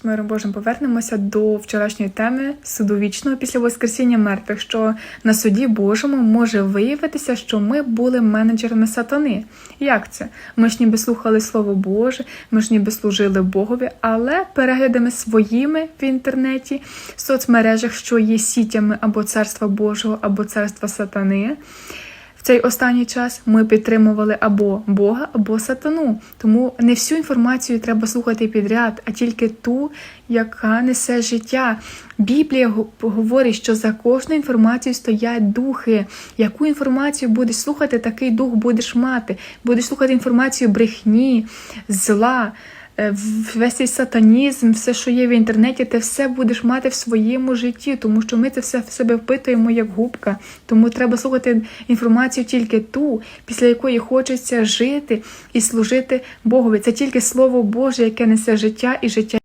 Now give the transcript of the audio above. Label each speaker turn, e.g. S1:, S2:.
S1: З миром Божим повернемося до вчорашньої теми суду вічного після Воскресіння мертвих, що на суді Божому може виявитися, що ми були менеджерами сатани. Як це? Ми ж ніби слухали Слово Боже, ми ж ніби служили Богові, але переглядами своїми в інтернеті, в соцмережах, що є сітями або царства Божого, або царства сатани. Цей останній час ми підтримували або Бога, або сатану. Тому не всю інформацію треба слухати підряд, а тільки ту, яка несе життя. Біблія говорить, що за кожною інформацією стоять духи. Яку інформацію будеш слухати, такий дух будеш мати. Будеш слухати інформацію брехні, зла. Е, Весь цей сатанізм, все, що є в інтернеті, ти все будеш мати в своєму житті, тому що ми це все в себе впитуємо як губка. Тому треба слухати інформацію тільки ту, після якої хочеться жити і служити Богові. Це тільки Слово Боже, яке несе життя і життя.